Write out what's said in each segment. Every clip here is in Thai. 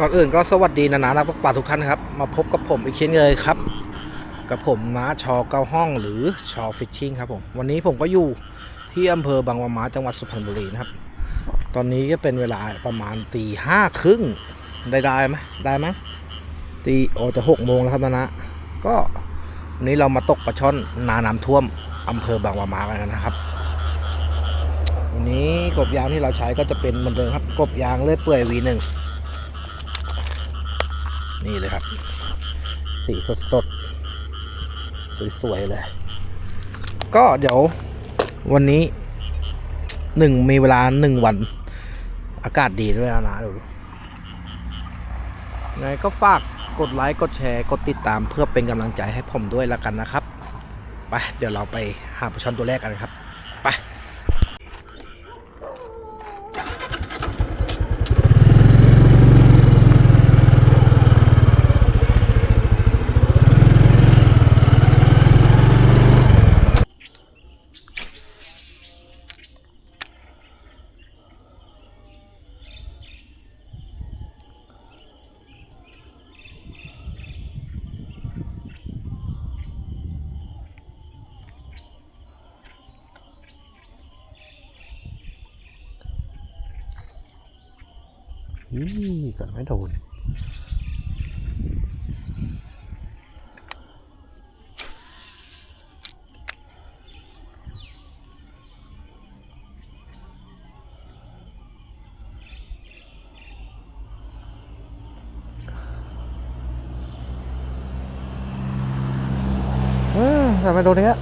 ก่อนอื่นก็สวัสดีนะนะนักตกปลาทุกท่านครับ มาพบกับผมอีกเช่นเคยครับ กับผมนะชอเก้าห้องหรือชอฟิชชิ่งครับผมวันนี้ผมก็อยู่ที่อำเภอบางปะมาจังหวัดสุพรรณบุรีนะครับ ตอนนี้ก็เป็นเวลาประมาณตีห้าครึ่งได้ได้ไหมได้ไหมตีโอจะหกโมงแล้วครับนะนะก็วันนี้เรามาตกปลาช่อนนาน้ำท่วมอำเภอบางปะมากันนะครับวันนี้กบยางที่เราใช้ก็จะเป็นเหมือนเดิมครับ กบยางเลื่อยเปื่อย V1 นี่ นี่เลยครับ สีสดสดๆสวยๆเลย ก็เดี๋ยววันนี้หนึ่งมีเวลาหนึ่งวัน อากาศดีด้วยนะนะดูไงก็ฝากกดไลค์ กดแชร์ กดติดตามเพื่อเป็นกำลังใจให้ผมด้วยละกันนะครับ ไป เดี๋ยวเราไปหาปลาช่อนตัวแรกกันครับ ไป นี่กัดไม่โดนอืมกัดไมโดนเนี้ย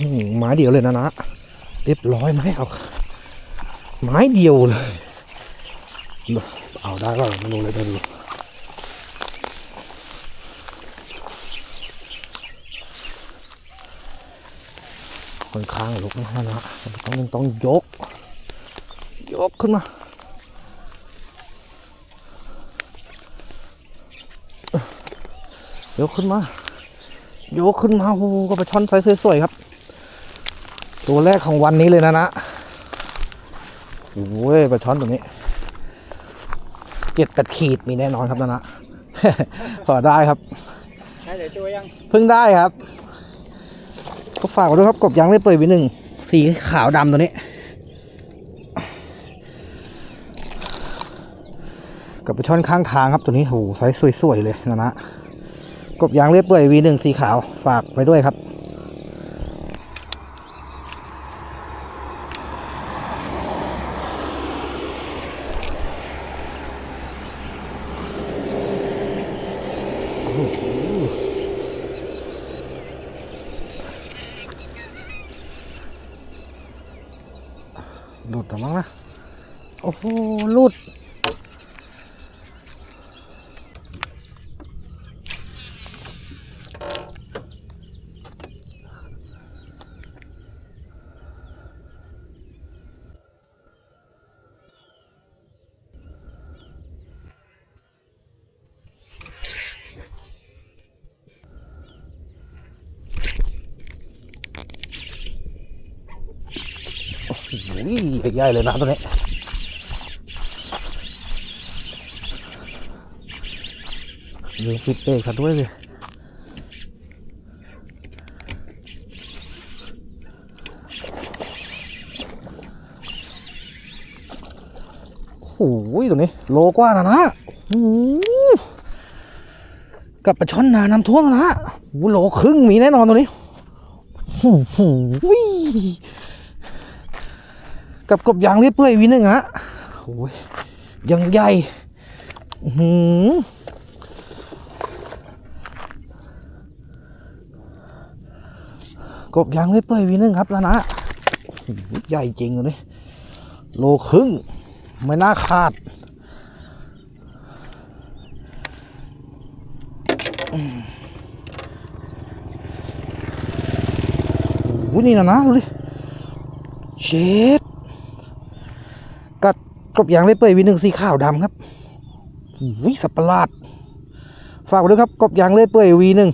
อื้อหือไม้ เดียวเลยนะนะเรียบร้อยไหมเอาไม้เดียวเลย เอาได้ป่ะไม่รู้เลยไม่รู้ค่อนข้างลุกนะนะต้องต้องยก ยกขึ้นมายกขึ้นมายกขึ้นมาโอ้โหก็ไปช่อนไซส์สวยๆครับ ตัวแรกของวันนี้เลยนะนะโอ้ยปลาช่อนตัวนี้เจ็ดแปดขีดมีแน่นอนครับนะนะพอได้ครับใช่เดี๋ยวตัวยังเพิ่งได้ครับ ก็ฝากไว้ด้วยครับกบยางเล่อยเปื่อยวิหนึ่งสีขาวดำตัวนี้กับปลาช่อนข้างทางครับตัวนี้โหไซส์สวยๆเลยนะนะกบยางเรียบเปื่อยวีหนึ่งสีขาวฝากไปด้วยครับ หลุดหรือ มั้งนะ โอ้โหลุด ใหญ่เลยนะตัวนี้ลืมปิดเบรกครับด้วยเลยโอ้โหตัวนี้ โลกว่านะนะโอ้กับปลาช่อนนาน้ำท่วมนะโอ้โหโลครึ่งมีแน่นอนตัวนี้โอ้โห กับกบยางเรียบเปื่อยวีหนึ่งฮะโอ้ยยังใหญ่อื้อหือกบยางเรียบเปื่อยวีหนึ่งครับแล้วนะใหญ่จริงเลยโลครึ่ง ไม่น่าขาดอืมโอ้นี่นะนะดูดิเชด กบยางเล่เปื่อยวีหนึ่งสีขาวดำครับวิสับประหลาด ฝากไว้ด้วยครับ กบยางเล่เปื่อยวีหนึ่ง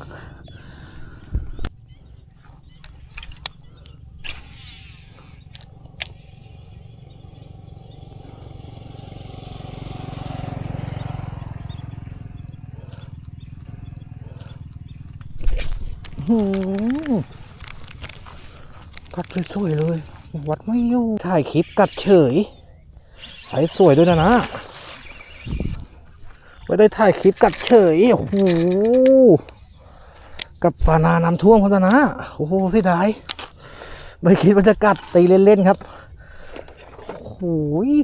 กัดสวยๆเลย วัดไม่อยู่ ถ่ายคลิปกัดเฉย สายสวยด้วยนะนะไม่ได้ถ่ายคลิปกัดเฉยโอ้โหกับปานาน้ำท่วมครับนะ โอ้โหเสียดายไม่คิดว่าจะกัดตีเล่นๆครับโอ้โห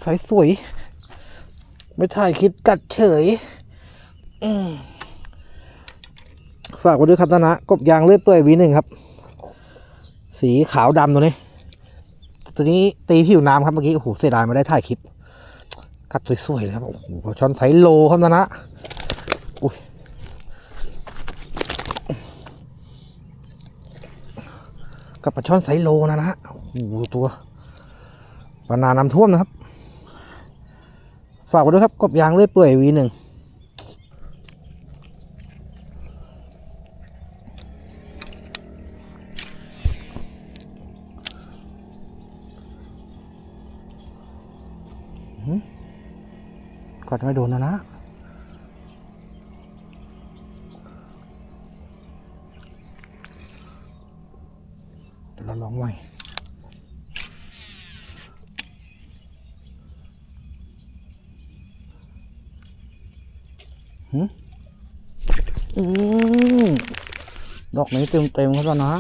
สายสวย ไม่ถ่ายคลิปกัดเฉยฝากไว้ด้วยครับนะนะ กบยางเลื่อยเปื่อยวีหนึ่งครับ สีขาวดำตัวนี้ ตัวนี้ตีผิวน้ำครับเมื่อกี้ โอ้โห เสียดายไม่ได้ถ่ายคลิป กัดสวยๆเลยครับ โอ้โหปลาช่อนไซส์โลครับนะนะอุ้ยกับปลาช่อนไซส์โลนะนะโอ้โหตัวปลานาน้ำท่วมนะครับ ฝากไว้ด้วยครับ กบยางเลื่อยเปื่อยวีหนึ่ง กัดไม่โดนนะนะเราลองใหม่หึอืมดอกนี้เต็มเต็มครับนะ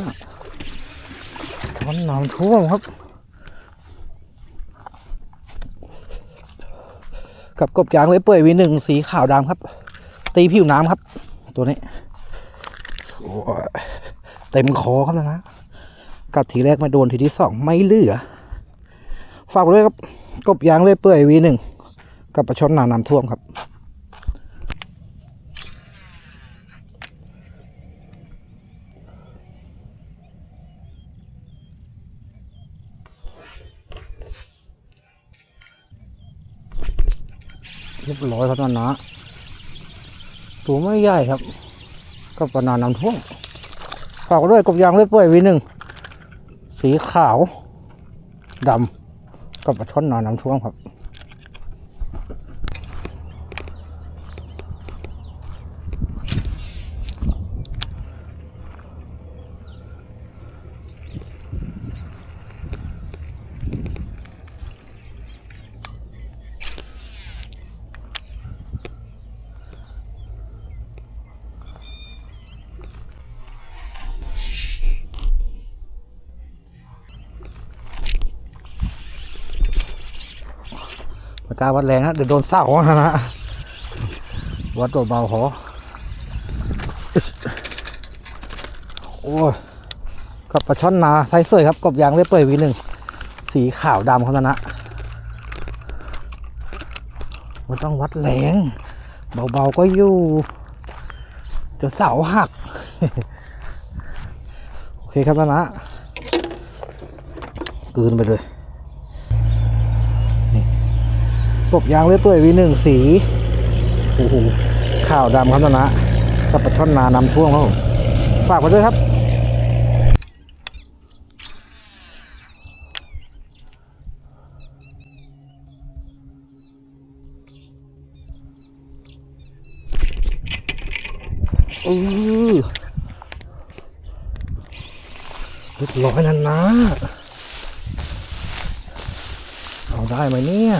ช้อนน้ำท่วมครับ กับกบยางเลยเปื่อยวีหนึ่งสีขาวดำครับ ตีผิวน้ำครับ ตัวนี้เต็มคอครับนะนะกัดทีแรกมาโดนทีที่สองไม่เหลือ ฝากด้วยครับ กบยางเลยเปื่อยวีหนึ่งกับปลาช่อนนาน้ำท่วมครับ เรียบร้อยครับนะนะตัวไม่ใหญ่ครับ ก็ประนาน้ำท่วมฝากด้วยกบยางเลื่อยเปื่อยวีหนึ่งสีขาวดำกับปะช้อนนาน้ำท่วมครับ กาวัดแรงนะเดี๋ยวโดนเศร้าฮะนะวัดเบาๆพออึ๊สโอ้ยกับปลาช่อนนาไซส์สวยครับกบยางเรียบเปื่อยวีหนึ่งสีขาวดำครับนะนะมันต้องวัดแรงเบาๆก็อยู่เดี๋ยวเสาหัก โอเคครับนะนะกลืนไปเลย กบยางเลื่อยเปื่อยวีหนึ่งสีโอ้โหข่าวดำครับนะนะกับปลาช่อนนาน้ำท่วมครับผมฝากไว้ด้วยครับอือเรียบร้อยนั่นนะ เอาได้ไหมเนี่ย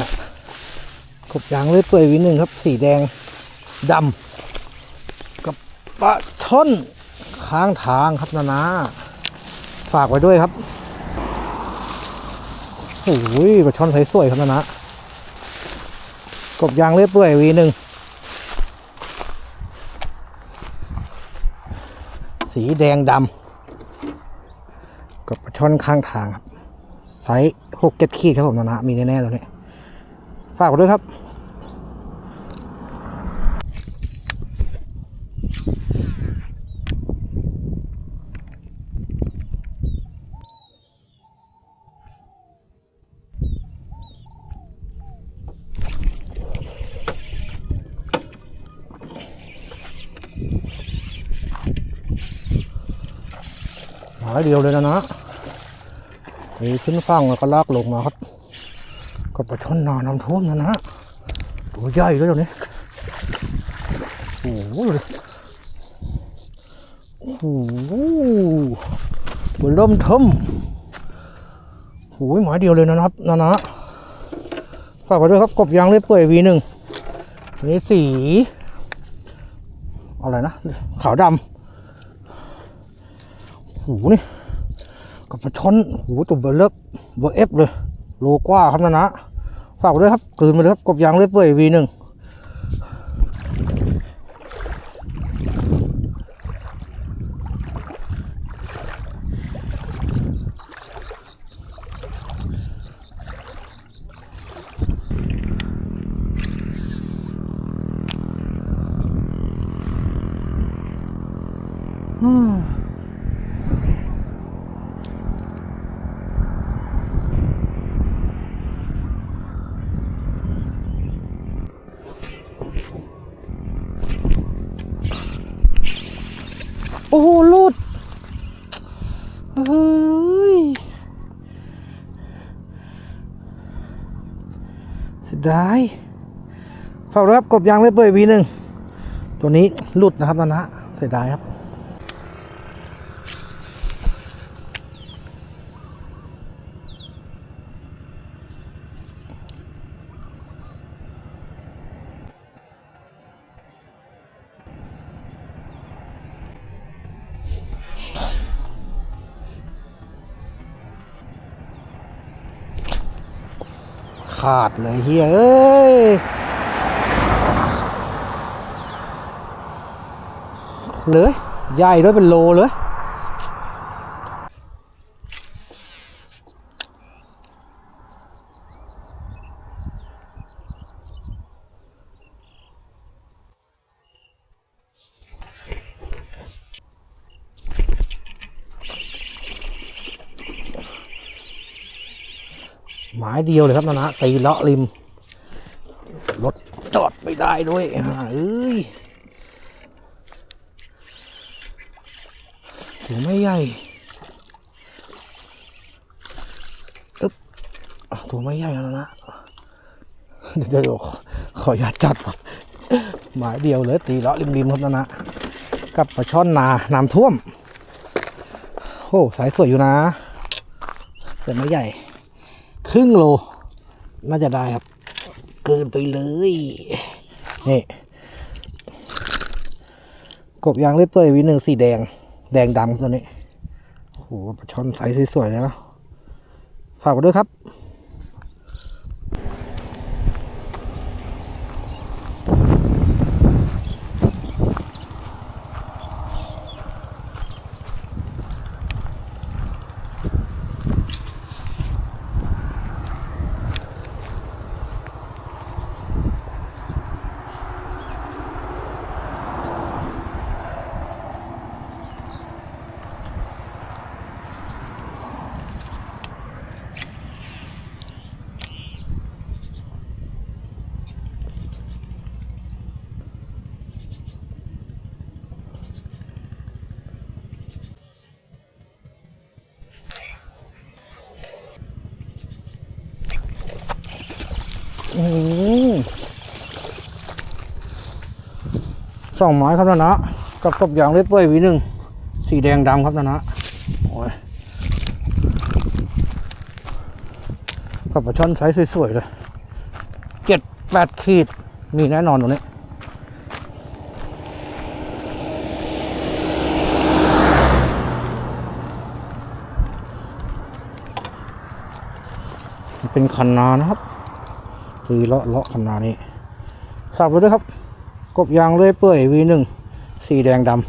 กบยางเลือดเปื่อยวีหนึ่งครับ สีแดงดำกับปลาช่อนข้างทางครับนานาฝากไว้ด้วยครับโอ้ยปลาช่อนสวยๆครับนานะกบยางเลือดเปื่อยวีหนึ่งสีแดงดำกับปลาช่อนข้างทางครับไซส์หกเจ็ดขีดครับผมนานะมีแน่ๆตัวนี้ฝากไว้ด้วยครับ หมายเดียวเลยนะนะมีขึ้นฟังแล้วก็ลากลงมาครับก็ปลาช่อนนาน้ำท่วมนะนะตัวใหญ่เลยตัวนี้โอ้โหโอ้โหบนเริ่มเทิมโหหมายเดียวเลยนะครับนะนะฝากไปด้วยครับกบยางเรียบเปื่อยวีหนึ่งนนี้สีอะไรนะขาวดำ หนี่กับปลาช่อนหูตุ่มเบลเลบเบอร์เอฟเลย โลกว่าครับนะนะฝากได้วยครับกลืนมาเลยครับกบยางเรียบเปื่อยวีหนึ่ง โอ้โหลุดเฮ้ยเสียดายฝากด้วยครับกบยางเลยเปิดวีหนึ่งตัวนี้หลุดนะครับนะนะเสียดายครับ ขาดเลยเฮียเอ้ยเลยใหญ่ด้วยเป็นโลเลย หมายเดียวเลยครับนะนะตีเลาะริมรถจอดไม่ได้ด้วยเอ้ยถือไม่ใหญ่อึ๊บตัวไม่ใหญ่แล้วนะเดี๋ยวขอขออนุญาตจัดก่อนหมายเดียวเลยตีเลาะริมๆครับนะนะกับปลาช่อนนาน้ำท่วมโอ้สายสวยอยู่นะแต่ไม่ใหญ่ ครึ่งโล น่าจะได้ครับ เกินไปเลย นี่กบยางเล็บเปื่อยวีหนึ่งสีแดง แดงดำตัวนี้ โอ้โหปลาช่อนไซส์สวยๆเลยนะฝากไว้ด้วยครับ สองไม้ครับนะนะกับกบยางเล็บเปื่อยวีหนึ่งสีแดงดำครับนะนะโอ้ยกับปลาช่อนไซส์สวยๆเลยเจ็ดแปดขีดมีแน่นอนตรงนี้เป็นคันนานะครับตีเลาะเลาะคันนานี้สับไว้ด้วยครับ กบยางเลื่อยเปื่อยวีหนึ่งสีแดงดำ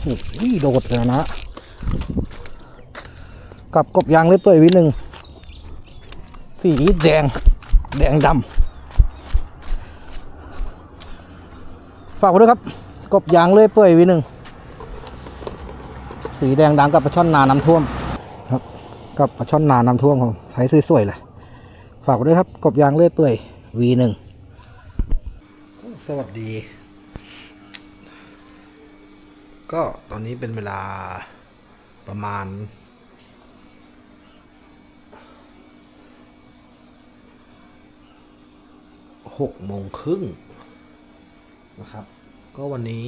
โอ้โหโดดเลยนะ กับกบยางเลื่อยเปื่อยวีหนึ่งสีแดง แดงดำ ฝากไว้ด้วยครับ กบยางเลื่อยเปื่อยวีหนึ่งสีแดงดำกับปลาช่อนนาน้ำท่วมครับกับปลาช่อนนาน้ำท่วมของใช้สวยๆเลยฝากไว้ด้วยครับ กบยางเลื่อยเปื่อยวีหนึ่งสวัสดี ก็ตอนนี้เป็นเวลาประมาณหกโมงครึ่ง นะครับ ก็วันนี้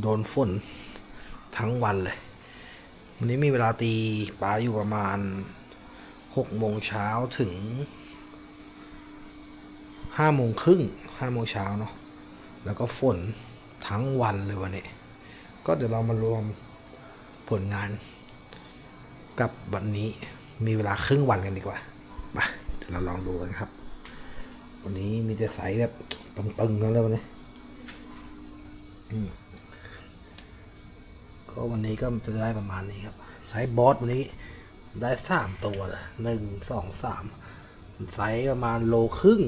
โดนฝนทั้งวันเลย วันนี้มีเวลาตีปลาอยู่ประมาณหกโมงเช้าถึงห้าโมงครึ่งห้าโมงเช้าเนาะแล้วก็ฝนทั้งวันเลยวันนี้ ก็เดี๋ยวเรามารวมผลงานกับวันนี้มีเวลาครึ่งวันกันดีกว่ามาเดี๋ยวเราลองดูกันครับ วันนี้มีแต่ใสแบบตึงๆกันเลยวันนี้ก็วันนี้ก็จะได้ประมาณนี้ครับไซส์บอสวันนี้ได้สามตัวหนึ่งสองสามไซส์ประมาณโลครึ่ง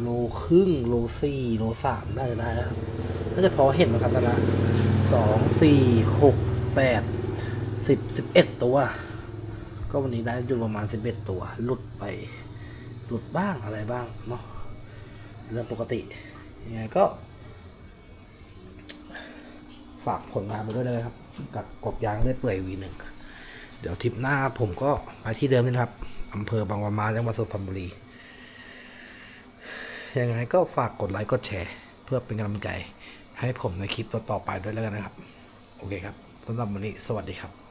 โลครึ่ง โลสี่โลสามน่าจะได้แล้วน่าจะพอเห็นนะครับนะสองสี่หกแปดสิบสิบเอ็ดตัว ก็วันนี้ได้อยู่ประมาณสิบเอ็ดตัว หลุดไป หลุดบ้างอะไรบ้างเนาะเรื่องปกติยังไงก็ ฝากผลงานไปด้วยเลยครับ กับกบยางได้เปื่อยวีหนึ่งเดี๋ยวทริปหน้าผมก็ไปที่เดิมนี่ครับอำเภอบางปะมาจังหวัดสุพรรณบุรียังไงก็ฝากกดไลค์กดแชร์ เพื่อเป็นกำลังใจให้ผมในคลิปต่อๆไปด้วยแล้วกันนะครับ โอเคครับสำหรับวันนี้สวัสดีครับ